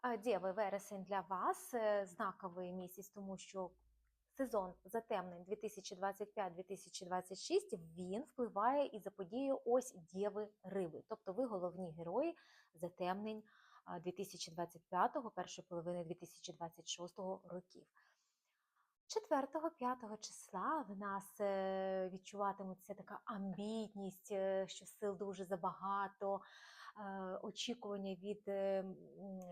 А, Дєви, вересень для вас е, знаковий місяць, тому що сезон затемнень 2025-2026 він впливає і за подією ось Дєви Риби. Тобто ви головні герої затемнень 2025-го, першої половини 2026 років. 4-5 числа в нас е, відчуватиметься така амбітність, е, що сил дуже забагато, очікування від е,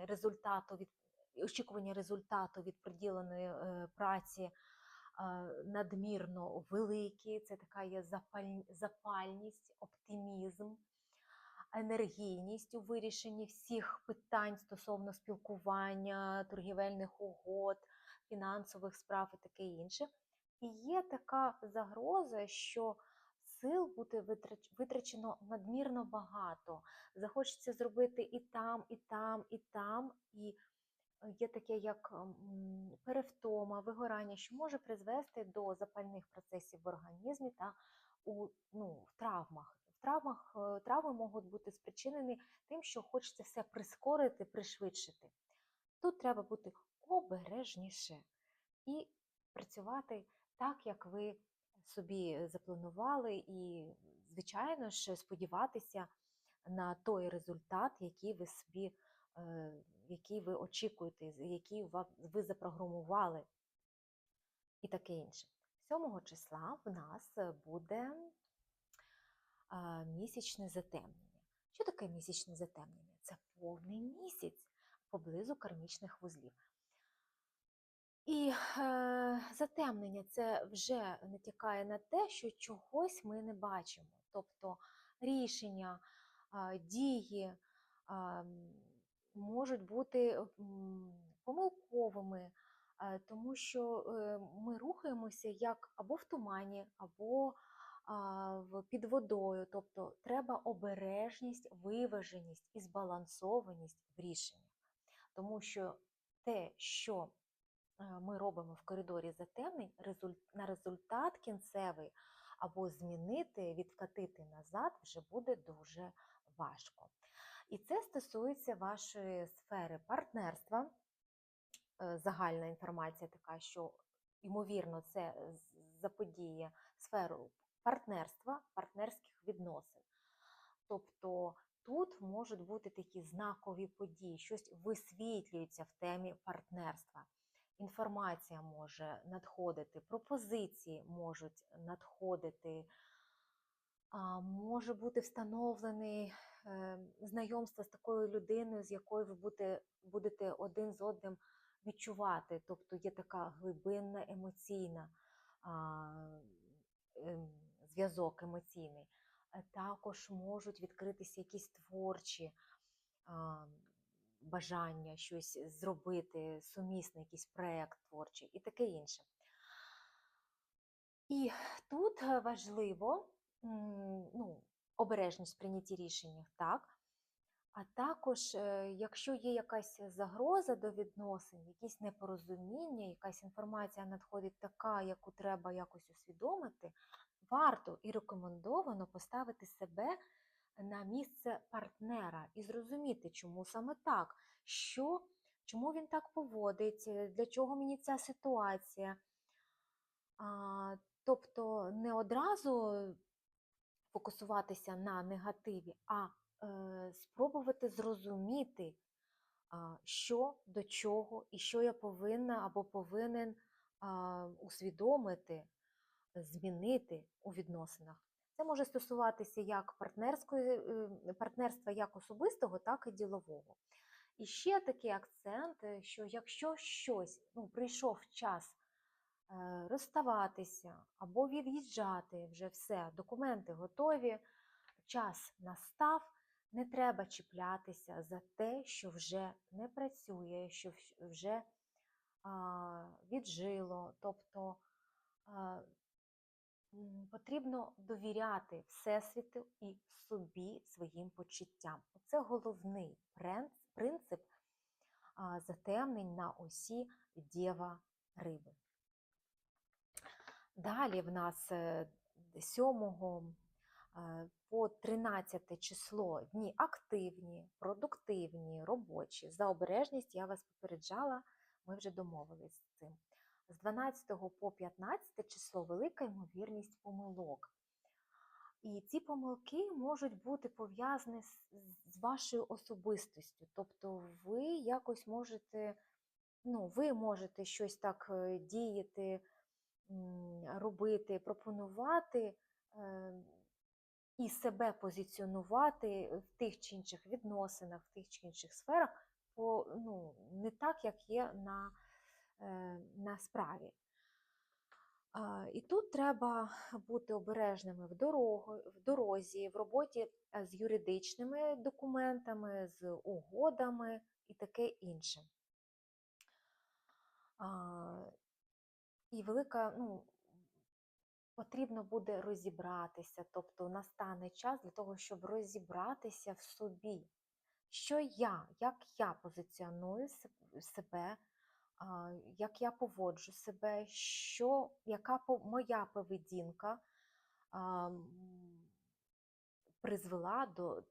результату, від очікування результату від приділеної е, праці е, надмірно великі. Це така є запальність, оптимізм, енергійність у вирішенні всіх питань стосовно спілкування, торгівельних угод, фінансових справ і таке інше. І є така загроза, що сил буде витрачено надмірно багато. Захочеться зробити і там, і там, і там. І е, є таке як перевтома, вигорання, що може призвести до запальних процесів в організмі та у ну, в травмах. В травмах е, травми можуть бути спричинені тим, що хочеться все прискорити, пришвидшити. Тут треба бути обережніше і працювати так, як ви собі запланували, і, звичайно ж, сподіватися на той результат, який ви собі, е, який ви очікуєте, який ви запрограмували, і таке інше. 7 числа в нас буде місячне затемнення. Що таке місячне затемнення? Це повний місяць поблизу кармічних вузлів. І е, затемнення це вже натякає на те, що чогось ми не бачимо. Тобто рішення, а, дії м, можуть бути помилковими, е, тому що е, ми рухаємося як або в тумані, або в- під водою. Тобто треба обережність, виваженість і збалансованість в рішеннях. Тому що те, що е, ми робимо в коридорі затемнень, на результат кінцевий або змінити, відкатити назад вже буде дуже важко. І це стосується вашої сфери партнерства. Е, Загальна інформація така, що ймовірно це заподіє сферу партнерства, партнерських відносин. Тобто тут можуть бути такі знакові події, щось висвітлюється в темі партнерства. Інформація може надходити, пропозиції можуть надходити, може бути встановлений е, знайомство з такою людиною, з якою ви будете, один з одним відчувати. Тобто є така глибинна емоційна ем, зв'язок емоційний. Е, Також можуть відкритися якісь творчі бажання щось зробити, сумісний якийсь проєкт творчий і таке інше. І тут е, важливо ну, обережність в прийнятті рішень, так. А також, е, якщо є якась загроза до відносин, якісь непорозуміння, якась інформація надходить така, яку треба якось усвідомити, варто і рекомендовано поставити себе на місце партнера і зрозуміти, чому саме так, що, чому він так поводить, е, для чого мені ця ситуація. А, тобто не одразу фокусуватися на негативі, а е, спробувати зрозуміти, що до чого і що я повинна або повинен усвідомити, змінити у відносинах. Це може стосуватися як партнерської, е, партнерства як особистого, так і ділового. І ще такий акцент, е, що якщо щось ну, прийшов час е, розставатися або від'їжджати, вже все, документи готові, час настав, не треба чіплятися за те, що вже не працює, що вже віджило. Тобто потрібно довіряти Всесвіту і собі своїм почуттям. Це головний принцип затемнень на осі Дєва Риби. Далі в нас е, 7 Е, По 13 число дні активні, продуктивні, робочі. За обережність я вас попереджала, ми вже домовились з цим. З 12 по 15 число велика ймовірність помилок. І ці помилки можуть бути пов'язані з, вашою особистістю. Тобто ви якось можете, ну, ви можете щось так е, діяти, робити, пропонувати е, і себе позиціонувати в тих чи інших відносинах, в тих чи інших сферах, по, ну, не так, як є на, на справі. І тут треба бути обережними в, дорогу, в дорозі, в роботі е, з юридичними документами, з угодами і таке інше. І велика, ну, потрібно буде розібратися, тобто настане час для того, щоб розібратися в собі, що я, як я позиціоную себе, як я поводжу себе, що, яка моя поведінка призвела до,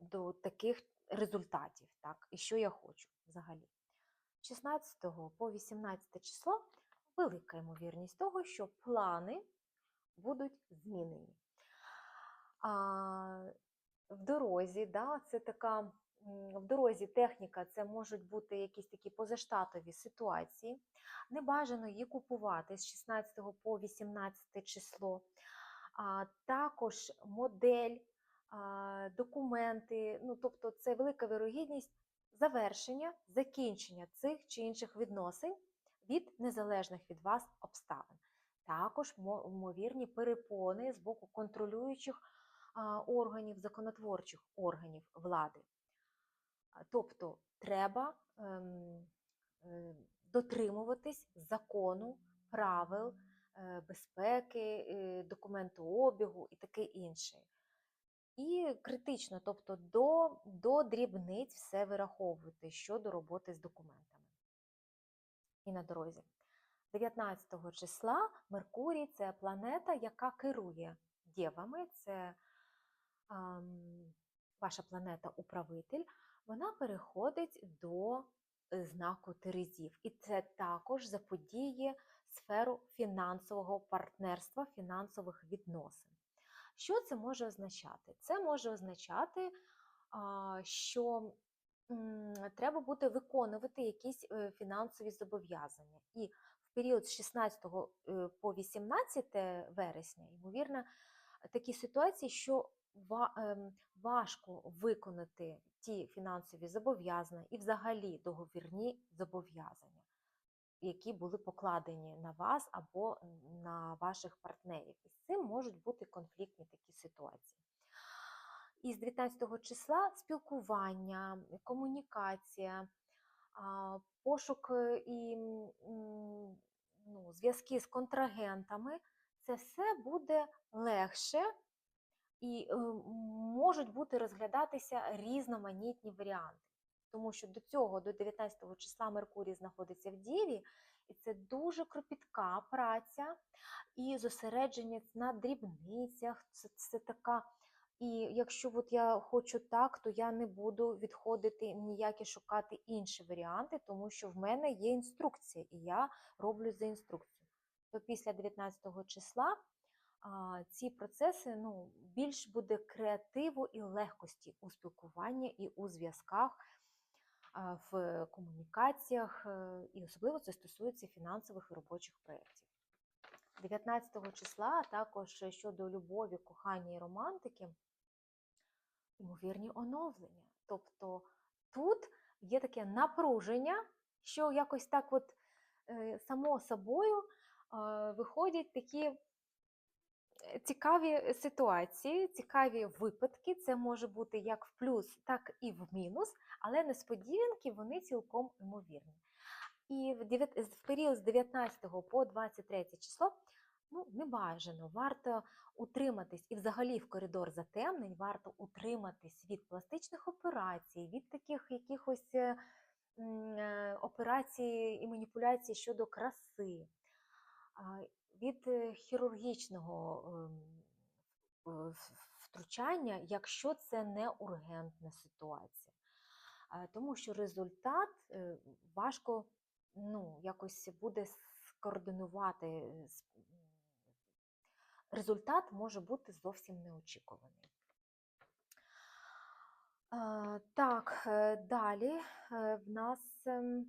до таких результатів, так, і що я хочу взагалі. 16 по 18 число велика ймовірність того, що плани будуть змінені. А, в дорозі, да, це така в дорозі техніка, це можуть бути якісь такі позаштатові ситуації. Не бажано її купувати з 16 по 18 число. А, також модель, документи, ну тобто це велика вирогідність завершення, закінчення цих чи інших відносин від незалежних від вас обставин. Також ймовірні перепони з боку контролюючих органів, законотворчих органів влади. Тобто треба ем, е, дотримуватись закону, правил е, безпеки, е, документообігу і таке інше. І критично, тобто до, до дрібниць все вираховувати щодо роботи з документами і на дорозі. 19 числа Меркурій це планета, яка керує дєвами, це ам, ваша планета-управитель, вона переходить до е, знаку Терезів. І це також заподіє сферу фінансового партнерства, фінансових відносин. Що це може означати? Це може означати, що треба буде виконувати якісь е, фінансові зобов'язання. І в період з 16 е, по 18 вересня, ймовірно, такі ситуації, що ем, важко виконати ті фінансові зобов'язання і взагалі договірні зобов'язання, які були покладені на вас або на ваших партнерів. І з цим можуть бути конфліктні такі ситуації. І з 19 числа спілкування, комунікація, пошук е, і ну, зв'язки з контрагентами це все буде легше і е, можуть бути розглядатися різноманітні варіанти. Тому що до цього, до 19 числа, Меркурій знаходиться в Діві, і це дуже кропітка праця і зосередження на дрібницях. Це, це така. І якщо от я хочу так, то я не буду відходити ніякі шукати інші варіанти, тому що в мене є інструкція, і я роблю за інструкцією. То після 19 числа ці процеси ну, більш буде креативу і легкості у спілкуванні і у зв'язках, в комунікаціях, е, і особливо це стосується фінансових і робочих проєктів. 19 числа також щодо любові, кохання і романтики, ймовірні оновлення. Тобто тут є таке напруження, що якось так от е, само собою виходять такі цікаві ситуації, цікаві випадки. Це може бути як в плюс, так і в мінус, але несподіванки вони цілком ймовірні. І в, період з 19 по 23 число ну, не бажано, варто утриматись, і взагалі в коридор затемнень варто утриматись від пластичних операцій, від таких якихось е, е, операцій і маніпуляцій щодо краси, від е, хірургічного ем, втручання, якщо це не ургентна ситуація. Е, Тому що результат е, важко ну, якось буде скоординувати. Результат може бути зовсім неочікуваний. Так, далі в нас ем,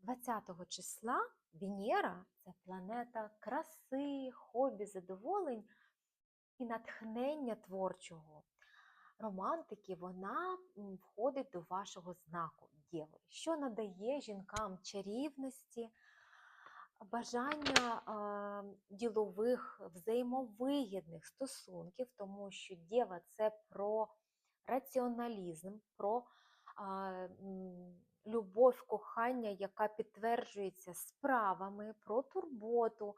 20 числа Венера це планета краси, хобі, задоволень і натхнення творчого. Романтики, вона входить до вашого знаку Дєви, що надає жінкам чарівності, бажання ділових, взаємовигідних стосунків, тому що Дєва це про раціоналізм, про любов, кохання, яка підтверджується справами, про турботу.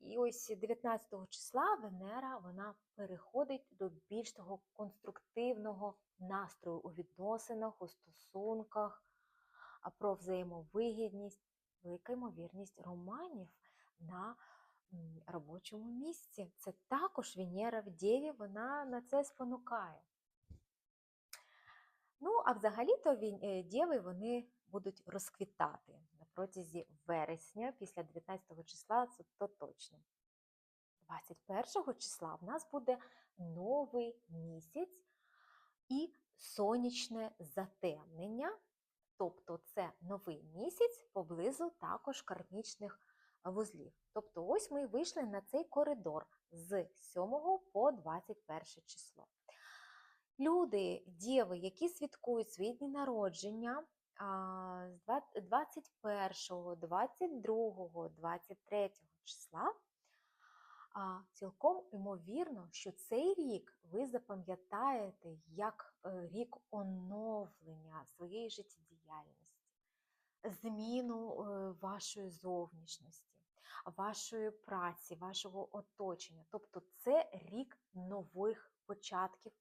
І ось 19 числа Венера вона переходить до більш того конструктивного настрою у відносинах, у стосунках, про взаємовигідність, велика ймовірність романів на робочому місці. Це також Венера в Дєві, вона на це спонукає. Ну, а взагалі-то він- е, вони будуть розквітати на протязі вересня, після 19 числа, то точно. 21 числа в нас буде новий місяць і сонячне затемнення. Тобто це новий місяць поблизу також кармічних вузлів. Тобто ось ми вийшли на цей коридор з 7 по 21 число. Люди, діви, які святкують свої дні народження з 21, 22, 23 числа, цілком ймовірно, що цей рік ви запам'ятаєте як е, рік оновлення своєї життєдіяльності, зміну е, вашої зовнішності, вашої праці, вашого оточення. Тобто це рік нових початків,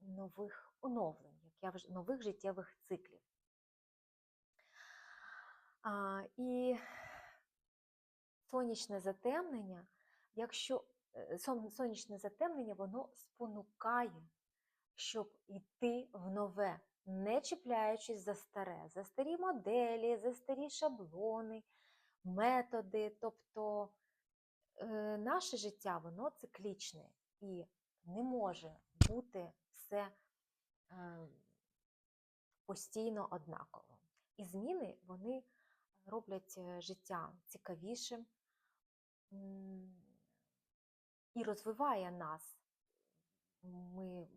нових оновлень, як я нових життєвих циклів. А, і сонячне затемнення, якщо сон- сонячне затемнення, воно спонукає, щоб йти в нове, не чіпляючись за старе, за старі моделі, за старі шаблони, методи. Тобто е, наше життя воно циклічне і не може бути все е, постійно однаково. І зміни вони роблять е, життя цікавішим і розвиває нас. Ми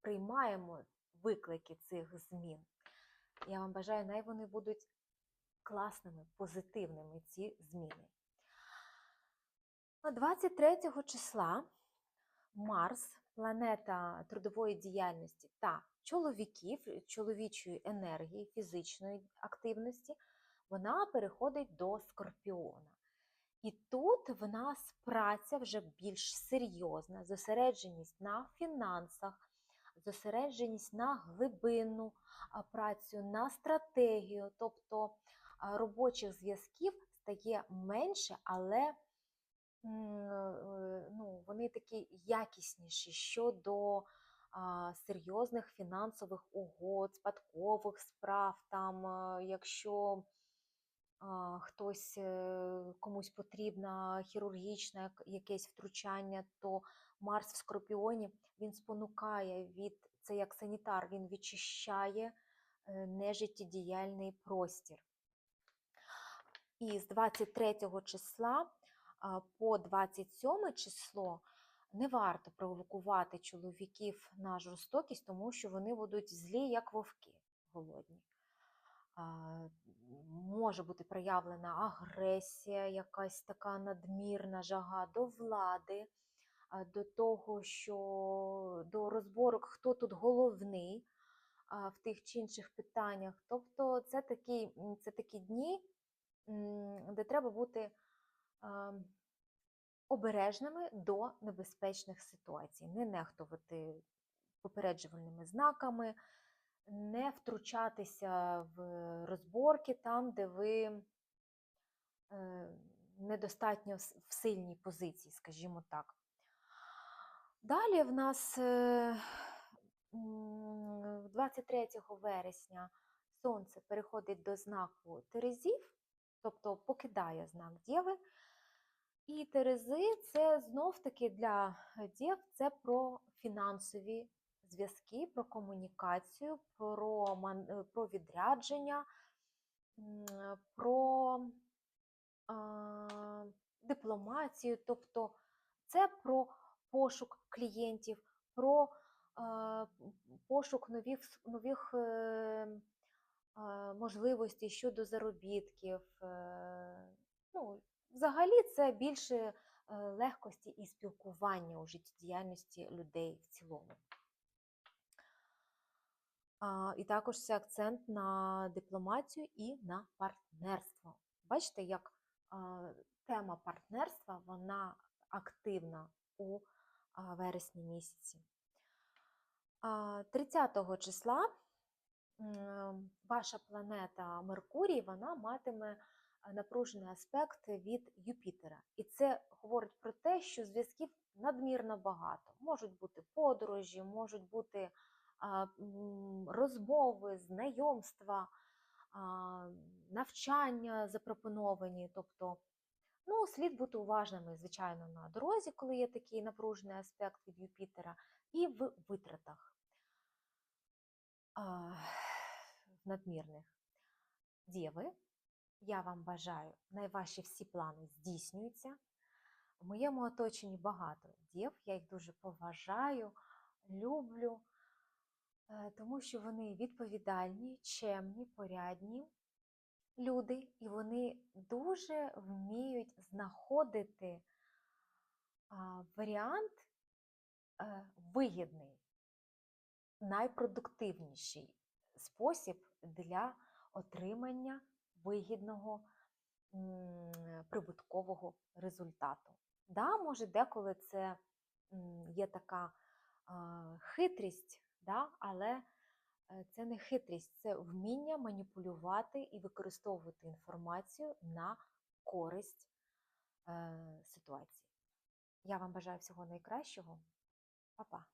приймаємо виклики цих змін. Я вам бажаю, най вони будуть класними, позитивними ці зміни. 23 числа Марс, планета трудової діяльності та чоловіків, чоловічої енергії, фізичної активності, вона переходить до Скорпіона. І тут в нас праця вже більш серйозна, зосередженість на фінансах, зосередженість на глибинну працю, на стратегію, тобто робочих зв'язків стає менше, але е, вони такі якісніші щодо а, серйозних фінансових угод, спадкових справ. Там, е, якщо а, хтось е, комусь потрібна хірургічне якесь втручання, то Марс в Скорпіоні він спонукає від це як санітар, він відчищає е, нежиттєдіяльний простір. І з 23 числа по 27 число не варто провокувати чоловіків на жорстокість, тому що вони будуть злі, як вовки голодні. Може бути проявлена агресія, якась така надмірна жага до влади, до того, що до розборок, хто тут головний в тих чи інших питаннях. Тобто це такі, це такі дні, де треба бути обережними до небезпечних ситуацій, не нехтувати попереджувальними знаками, не втручатися в розборки там, де ви е, недостатньо в сильній позиції, скажімо так. Далі в нас е, 23 вересня Сонце переходить до знаку Терезів, тобто покидає знак Дєви. І Терези це знов-таки для дєв це про фінансові зв'язки, про комунікацію, про, ман- е, про відрядження, про а, дипломатію, тобто це про пошук клієнтів, про м, пошук нових, нових е, можливостей щодо заробітків. е, Ну, взагалі це більше е, легкості і спілкування у життєдіяльності людей в цілому. І також це акцент на дипломатію і на партнерство. Бачите, як тема партнерства вона активна у вересні місяці. А, 30 числа ваша планета Меркурій вона матиме напружений аспект від Юпітера. І це говорить про те, що зв'язків надмірно багато. Можуть бути подорожі, можуть бути а, розмови, знайомства, а, навчання запропоновані. Тобто, ну, слід бути уважними, звичайно, на дорозі, коли є такий напружений аспект від Юпітера, і в витратах а, надмірних. Дєви, я вам бажаю, найважчі всі плани здійснюються. В моєму оточенні багато дів, я їх дуже поважаю, люблю, е, тому що вони відповідальні, чемні, порядні люди, і вони дуже вміють знаходити варіант е, вигідний, найпродуктивніший спосіб для отримання вигідного прибуткового результату. Да, може, деколи це є така хитрість, да, але е, це не хитрість, це вміння маніпулювати і використовувати інформацію на користь е, ситуації. Я вам бажаю всього найкращого. Па-па!